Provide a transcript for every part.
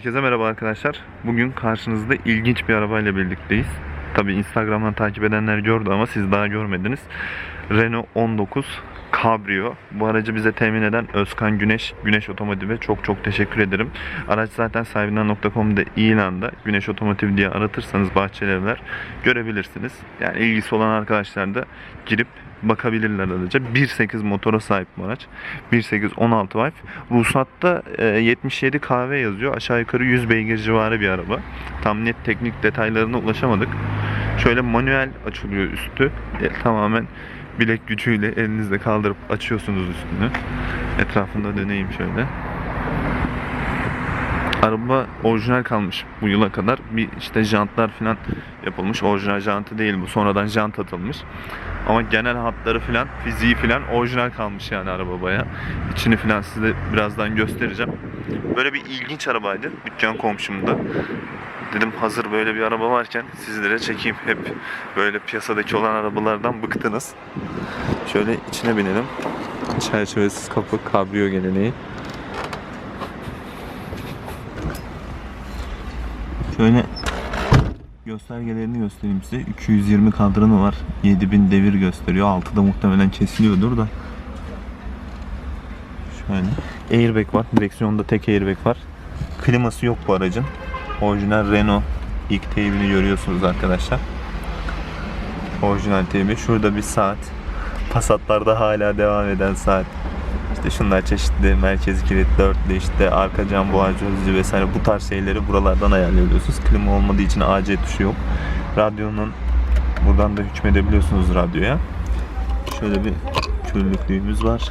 Herkese merhaba arkadaşlar. Bugün karşınızda ilginç bir arabayla birlikteyiz. Tabi Instagram'dan takip edenler gördü ama siz daha görmediniz. Renault 19 Cabrio. Bu aracı bize temin eden Özkan Güneş, Güneş Otomotiv'e çok çok teşekkür ederim. Araç zaten sahibinden.com'da ilanda Güneş Otomotiv diye aratırsanız Bahçeli Evler görebilirsiniz. Yani ilgisi olan arkadaşlar da girip bakabilirler araca. 1.8 motora sahip bu araç. 1.8 16 valve. Ruhsatta e, 77 kahve yazıyor. Aşağı yukarı 100 beygir civarı bir araba. Tam net teknik detaylarına ulaşamadık. Şöyle manuel açılıyor üstü. E, tamamen bilek gücüyle elinizle kaldırıp açıyorsunuz üstünü. Etrafında döneyim şöyle. Araba orijinal kalmış bu yıla kadar. Bir işte jantlar falan yapılmış. Orijinal jantı değil bu. Sonradan jant atılmış. Ama genel hatları falan, fiziği falan orijinal kalmış yani araba baya. İçini falan size birazdan göstereceğim. Böyle bir ilginç arabaydı dükkan komşumda. Dedim hazır böyle bir araba varken sizlere çekeyim. Hep böyle piyasadaki olan arabalardan bıktınız. Şöyle içine binelim. Çerçevesiz kapı, kabrio geleneği. Şöyle göstergelerini göstereyim size. 220 kadranı var. 7000 devir gösteriyor. Altıda muhtemelen kesiliyordur da. Şöyle. Airbag var. Direksiyonda tek airbag var. Kliması yok bu aracın. Orijinal Renault ilk teybini görüyorsunuz arkadaşlar. Orijinal teybi. Şurada bir saat. Passat'larda hala devam eden saat. İşte şunlar çeşitli merkez kilit, dörtlü işte arka cam buhar çözücü vesaire bu tarz şeyleri buralardan ayarlayabiliyorsunuz. Klima olmadığı için AC tuşu yok. Radyonun buradan da hükmedebiliyorsunuz radyoya. Şöyle bir körlüklüğümüz var.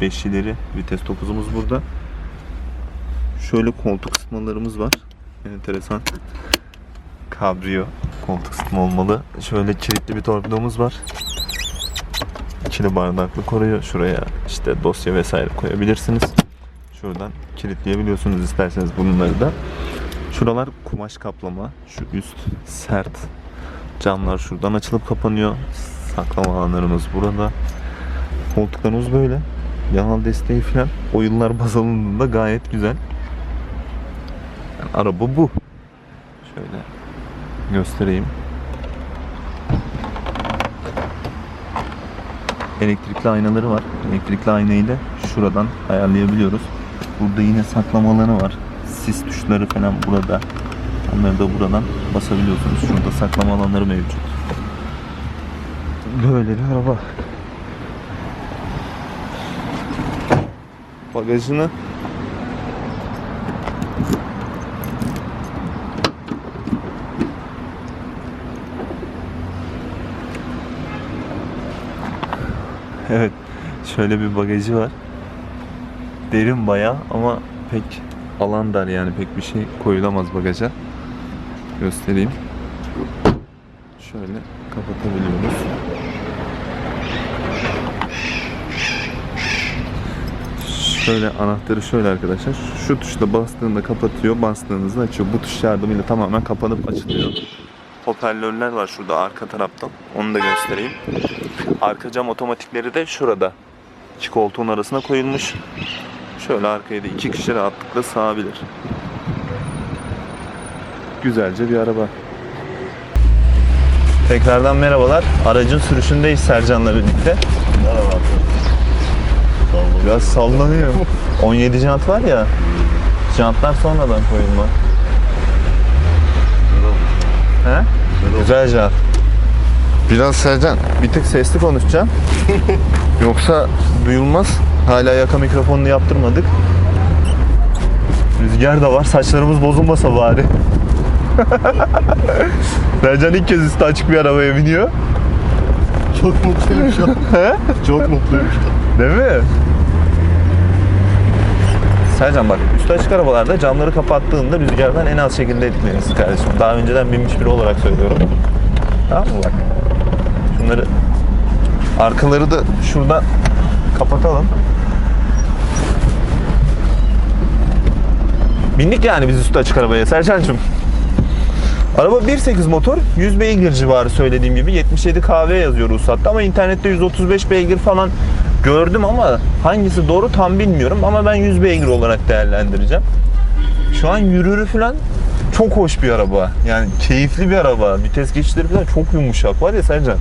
Beşileri, vites topuzumuz burada. Şöyle koltuk ısıtmalarımız var. Enteresan. Cabrio koltuk ısıtma olmalı. Şöyle kilitli bir torpidomuz var ikili bardaklı koruyor. Şuraya işte dosya vesaire koyabilirsiniz. Şuradan kilitleyebiliyorsunuz isterseniz bunları da. Şuralar kumaş kaplama. Şu üst sert. Camlar şuradan açılıp kapanıyor. Saklama alanlarımız burada. Koltuklarımız böyle. Yanal desteği falan o yıllar baz alındığında gayet güzel. Araba bu. Şöyle göstereyim. elektrikli aynaları var. Elektrikli aynayı da şuradan ayarlayabiliyoruz. Burada yine saklama alanı var. Sis tuşları falan burada. Onları da buradan basabiliyorsunuz. Şurada saklama alanları mevcut. Böyle bir araba. Bagajını Evet. Şöyle bir bagajı var. Derin bayağı ama pek alan dar yani pek bir şey koyulamaz bagaja. Göstereyim. Şöyle kapatabiliyoruz. Şöyle anahtarı şöyle arkadaşlar. Şu tuşla bastığında kapatıyor, bastığınızda açıyor. Bu tuş yardımıyla tamamen kapanıp açılıyor. Hoparlörler var şurada arka taraftan. Onu da göstereyim. Arka cam otomatikleri de şurada. İki koltuğun arasına koyulmuş. Şöyle arkaya da iki kişi rahatlıkla sığabilir. Güzelce bir araba. Tekrardan merhabalar. Aracın sürüşündeyiz Sercan'la birlikte. Merhaba. Biraz sallanıyor. 17 jant var ya. Jantlar sonradan koyulma. He? Güzel jant. Biraz Sercan bir tık sesli konuşacağım. Yoksa duyulmaz. Hala yaka mikrofonunu yaptırmadık. Rüzgar da var. Saçlarımız bozulmasa bari. Sercan ilk kez üstü açık bir arabaya biniyor. Çok mutluyum şu an. He? Çok mutluyum şu an. Değil mi? Sercan bak üstü açık arabalarda camları kapattığında rüzgardan en az şekilde etkilenirsin kardeşim. Daha önceden binmiş biri olarak söylüyorum. Tamam mı bak? Şunları arkaları da şurada kapatalım. Bindik yani biz üstü açık arabaya Sercan'cığım. Araba 1.8 motor, 100 beygir civarı söylediğim gibi. 77 kahve yazıyor ruhsatta ama internette 135 beygir falan gördüm ama hangisi doğru tam bilmiyorum ama ben 100 beygir olarak değerlendireceğim. şu an yürürü falan çok hoş bir araba. Yani keyifli bir araba. Vites geçişleri falan çok yumuşak var ya Sercan.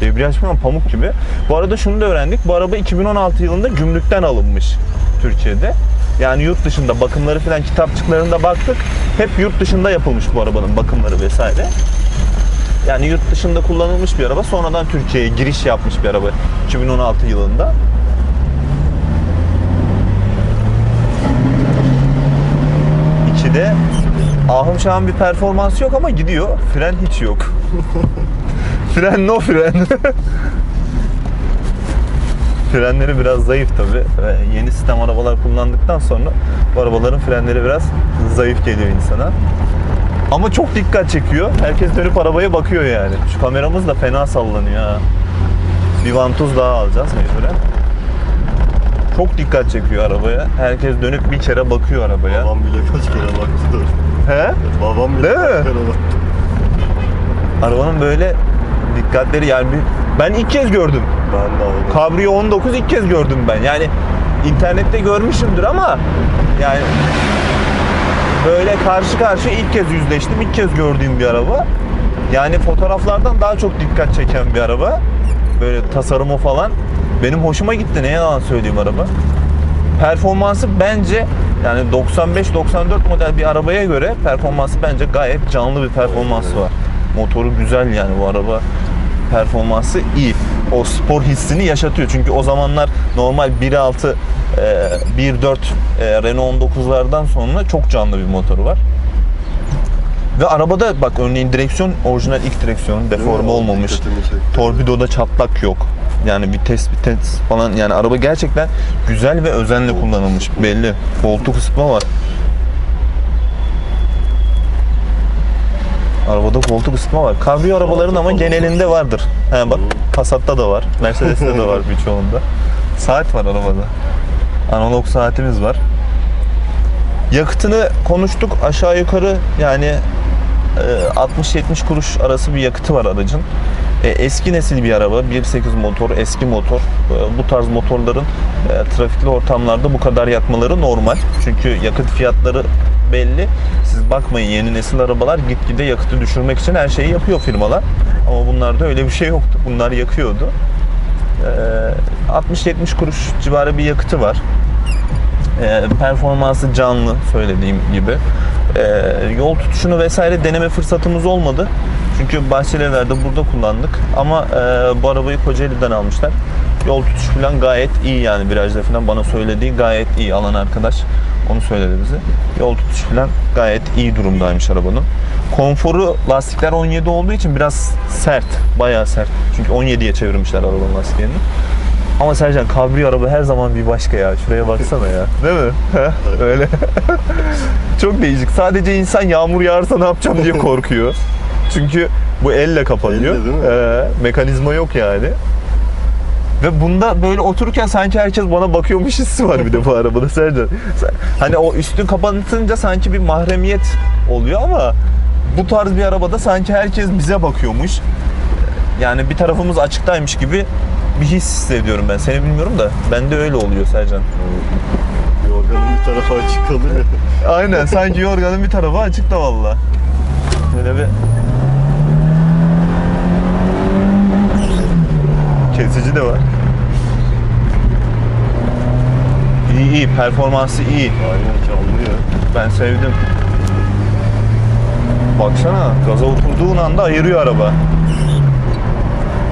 Debriyaj falan pamuk gibi. Bu arada şunu da öğrendik. Bu araba 2016 yılında gümrükten alınmış Türkiye'de. Yani yurt dışında bakımları falan kitapçıklarında baktık. Hep yurt dışında yapılmış bu arabanın bakımları vesaire. Yani yurt dışında kullanılmış bir araba. Sonradan Türkiye'ye giriş yapmış bir araba 2016 yılında. İkide ahım şahım bir performansı yok ama gidiyor. Fren hiç yok. fren no fren. Frenleri biraz zayıf tabi. Yeni sistem arabalar kullandıktan sonra bu arabaların frenleri biraz zayıf geliyor insana. Ama çok dikkat çekiyor. Herkes dönüp arabaya bakıyor yani. Şu kameramız da fena sallanıyor ha. Bir vantuz daha alacağız mecburen. Çok dikkat çekiyor arabaya. Herkes dönüp bir kere bakıyor arabaya. Babam bile kaç kere baktı. He? Babam bile Değil kaç mi? kere baktı. Arabanın böyle dikkatleri yani bir... Ben ilk kez gördüm. Ben de aldım. Cabrio 19 ilk kez gördüm ben. Yani internette görmüşümdür ama yani böyle karşı karşıya ilk kez yüzleştim. ilk kez gördüğüm bir araba. Yani fotoğraflardan daha çok dikkat çeken bir araba. Böyle tasarımı falan. Benim hoşuma gitti. Ne yalan söyleyeyim araba. Performansı bence yani 95-94 model bir arabaya göre performansı bence gayet canlı bir performansı var. Motoru güzel yani bu araba performansı iyi. O spor hissini yaşatıyor. Çünkü o zamanlar normal 1.6 e, 1.4 e, Renault 19'lardan sonra çok canlı bir motoru var. Ve arabada bak örneğin direksiyon orijinal ilk direksiyon deforme olmamış. Torpidoda çatlak yok. Yani vites vites falan yani araba gerçekten güzel ve özenle kullanılmış belli. Koltuk ısıtma var. Arabada koltuk ısıtma var. Kabrio arabaların ama genelinde vardır. He bak Passat'ta da var. Mercedes'te de var birçoğunda. Saat var arabada. Analog saatimiz var. Yakıtını konuştuk aşağı yukarı yani e, 60-70 kuruş arası bir yakıtı var aracın. E, Eski nesil bir araba, 1.8 motor, eski motor. E, Bu tarz motorların e, trafikli ortamlarda bu kadar yakmaları normal. Çünkü yakıt fiyatları belli. Siz bakmayın yeni nesil arabalar gitgide yakıtı düşürmek için her şeyi yapıyor firmalar. Ama bunlarda öyle bir şey yoktu. Bunlar yakıyordu. E, 60-70 kuruş civarı bir yakıtı var. E, performansı canlı söylediğim gibi. E, yol tutuşunu vesaire deneme fırsatımız olmadı. Çünkü Bahçelievler'de burada kullandık. Ama e, bu arabayı Kocaeli'den almışlar. Yol tutuşu falan gayet iyi yani virajda falan bana söylediği gayet iyi alan arkadaş. Onu söyledi bize. Yol tutuşu falan gayet iyi durumdaymış arabanın. Konforu lastikler 17 olduğu için biraz sert. Bayağı sert. Çünkü 17'ye çevirmişler arabanın lastiklerini. Ama Sercan kabrio araba her zaman bir başka ya. Şuraya baksana ya. Değil mi? Öyle. Çok değişik. Sadece insan yağmur yağarsa ne yapacağım diye korkuyor. Çünkü bu elle kapanıyor. Elle değil mi? Ee, mekanizma yok yani. Ve bunda böyle otururken sanki herkes bana bakıyormuş hissi var bir de bu arabada Sercan. Hani o üstün kapatınca sanki bir mahremiyet oluyor ama bu tarz bir arabada sanki herkes bize bakıyormuş. Yani bir tarafımız açıktaymış gibi bir his hissediyorum ben. Seni bilmiyorum da bende öyle oluyor Sercan. Yorganın bir tarafı açık kalıyor. Aynen sanki yorganın bir tarafı açık da valla. Böyle bir kesici de var. İyi iyi performansı iyi. Aynen çalmıyor. Ben sevdim. Baksana gaza oturduğun anda ayırıyor araba.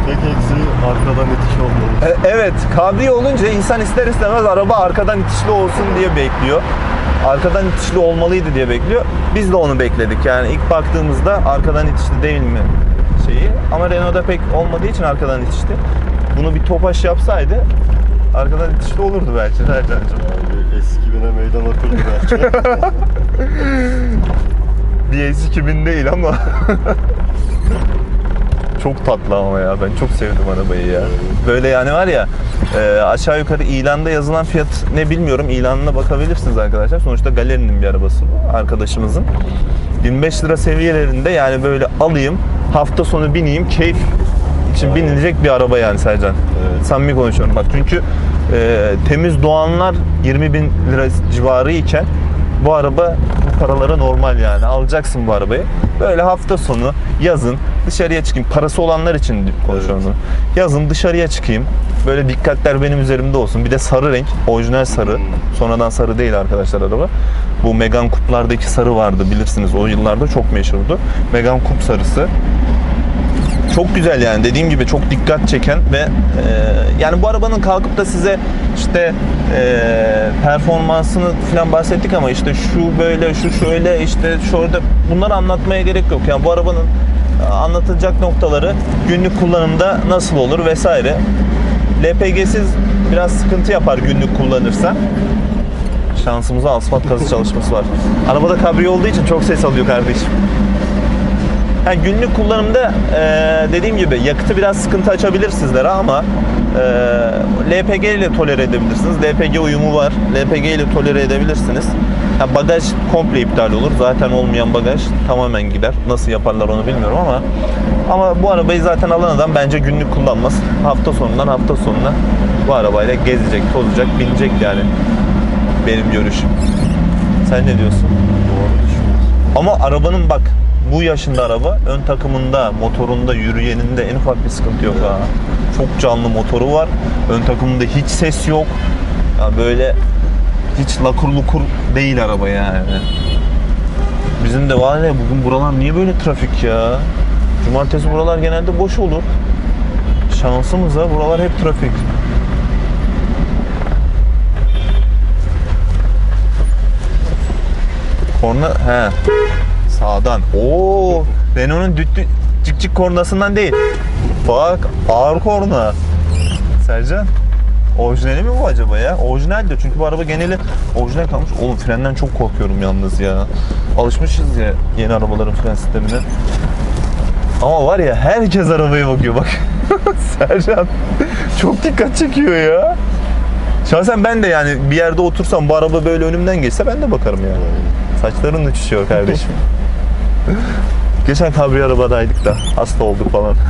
Tek eksi arkadan itiş olmalı. E- Evet, kabrio olunca insan ister istemez araba arkadan itişli olsun diye bekliyor. Arkadan itişli olmalıydı diye bekliyor. Biz de onu bekledik. Yani ilk baktığımızda arkadan itişli değil mi şeyi. Ama Renault'da pek olmadığı için arkadan itişli. Bunu bir topaş yapsaydı arkadan itişli olurdu belki Sercan'cığım. Yani eski bine meydan okurdu belki. Bir S2000 değil ama. çok tatlı ama ya. Ben çok sevdim arabayı ya. Böyle yani var ya e, aşağı yukarı ilanda yazılan fiyat ne bilmiyorum. İlanına bakabilirsiniz arkadaşlar. Sonuçta galerinin bir arabası bu. Arkadaşımızın. 25 lira seviyelerinde yani böyle alayım hafta sonu bineyim keyif için Aynen. binilecek bir araba yani Sercan. Evet. Samimi konuşuyorum bak çünkü e, temiz doğanlar 20 bin lira civarı iken bu araba bu paralara normal yani. Alacaksın bu arabayı. Böyle hafta sonu, yazın dışarıya çıkayım. Parası olanlar için konuşuyorum. bunu. Yazın dışarıya çıkayım. Böyle dikkatler benim üzerimde olsun. Bir de sarı renk, orijinal sarı. Sonradan sarı değil arkadaşlar araba. Bu Megane Coupe'lardaki sarı vardı bilirsiniz. O yıllarda çok meşhurdu. Megane Coupe sarısı. Çok güzel yani dediğim gibi çok dikkat çeken ve e, yani bu arabanın kalkıp da size işte e, performansını falan bahsettik ama işte şu böyle şu şöyle işte şurada bunları anlatmaya gerek yok. Yani bu arabanın e, anlatılacak noktaları günlük kullanımda nasıl olur vesaire. LPG'siz biraz sıkıntı yapar günlük kullanırsa. Şansımıza asfalt kazı çalışması var. Arabada kabriyo olduğu için çok ses alıyor kardeşim. Yani günlük kullanımda e, dediğim gibi yakıtı biraz sıkıntı açabilir sizlere ama e, LPG ile tolere edebilirsiniz. LPG uyumu var. LPG ile tolere edebilirsiniz. Ha, bagaj komple iptal olur. Zaten olmayan bagaj tamamen gider. Nasıl yaparlar onu bilmiyorum ama ama bu arabayı zaten alan adam bence günlük kullanmaz. Hafta sonundan hafta sonuna bu arabayla gezecek, tozacak, binecek yani. Benim görüşüm. Sen ne diyorsun? Ama arabanın bak bu yaşında araba ön takımında, motorunda, yürüyeninde en ufak bir sıkıntı yok ha. Çok canlı motoru var. Ön takımında hiç ses yok. Ya böyle hiç lakur lukur değil araba yani. Bizim de var ya bugün buralar niye böyle trafik ya? Cumartesi buralar genelde boş olur. Şansımıza buralar hep trafik. Korna he. Sağdan. Oo, Renault'un düt düt cik cik kornasından değil. Bak ağır korna. Sercan. Orijinali mi bu acaba ya? Orijinaldir çünkü bu araba geneli orijinal kalmış. Oğlum frenden çok korkuyorum yalnız ya. Alışmışız ya yeni arabaların fren sistemine. Ama var ya herkes arabaya bakıyor bak. Sercan çok dikkat çekiyor ya. Şahsen ben de yani bir yerde otursam bu araba böyle önümden geçse ben de bakarım yani. Saçların uçuşuyor kardeşim. Geçen kabri arabadaydık da hasta olduk falan.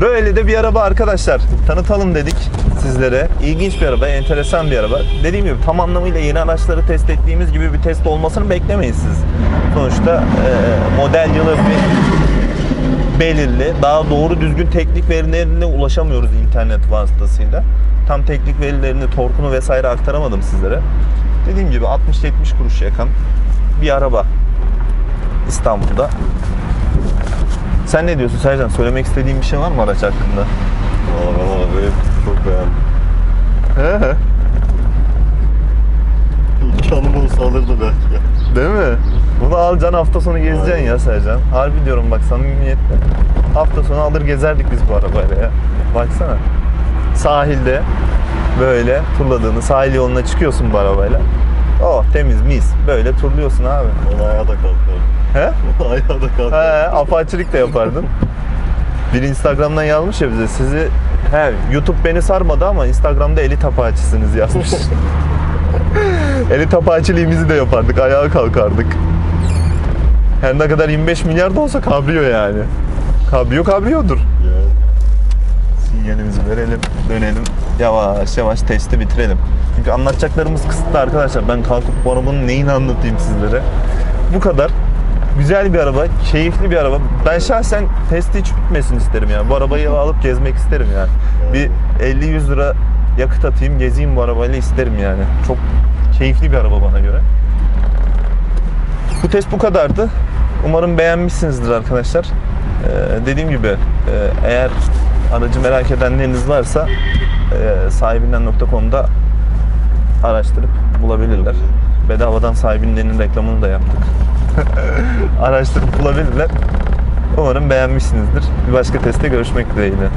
Böyle de bir araba arkadaşlar. Tanıtalım dedik sizlere. İlginç bir araba, enteresan bir araba. Dediğim gibi tam anlamıyla yeni araçları test ettiğimiz gibi bir test olmasını beklemeyin siz. Sonuçta e, model yılı bir belirli. Daha doğru düzgün teknik verilerine ulaşamıyoruz internet vasıtasıyla. Tam teknik verilerini, torkunu vesaire aktaramadım sizlere. Dediğim gibi 60-70 kuruş yakan bir araba İstanbul'da. Sen ne diyorsun Sercan? Söylemek istediğin bir şey var mı araç hakkında? Valla arabayı çok beğendim. He. İmkanım olsa alırdı belki. Değil mi? Bunu alacaksın hafta sonu gezeceksin ya Sercan. Harbi diyorum bak samimiyetle. Hafta sonu alır gezerdik biz bu arabayla ya. Baksana. Sahilde böyle turladığını, sahil yoluna çıkıyorsun bu arabayla. Oh temiz mis. Böyle turluyorsun abi. Ben ayağa da kalkarım. He? ayağa da kalkarım. He, apaçilik de yapardın. Bir Instagram'dan yazmış ya bize sizi he YouTube beni sarmadı ama Instagram'da elit apaçisiniz yazmış. elit apaçiliğimizi de yapardık, ayağa kalkardık. Her ne kadar 25 milyar da olsa kabriyo yani. Kabriyo kabriyodur. Yani. Sinyalimizi verelim, dönelim. Yavaş yavaş testi bitirelim. Çünkü anlatacaklarımız kısıtlı arkadaşlar. Ben kalkıp bu arabanın neyini anlatayım sizlere. Bu kadar. Güzel bir araba, keyifli bir araba. Ben şahsen testi hiç bitmesin isterim yani. Bu arabayı alıp gezmek isterim yani. Bir 50-100 lira yakıt atayım, gezeyim bu arabayla isterim yani. Çok keyifli bir araba bana göre. Bu test bu kadardı. Umarım beğenmişsinizdir arkadaşlar. Ee, dediğim gibi e, eğer aracı merak edenleriniz varsa e, sahibinden.com'da araştırıp bulabilirler. Bedavadan sahibinlerinin reklamını da yaptık. araştırıp bulabilirler. Umarım beğenmişsinizdir. Bir başka testte görüşmek dileğiyle.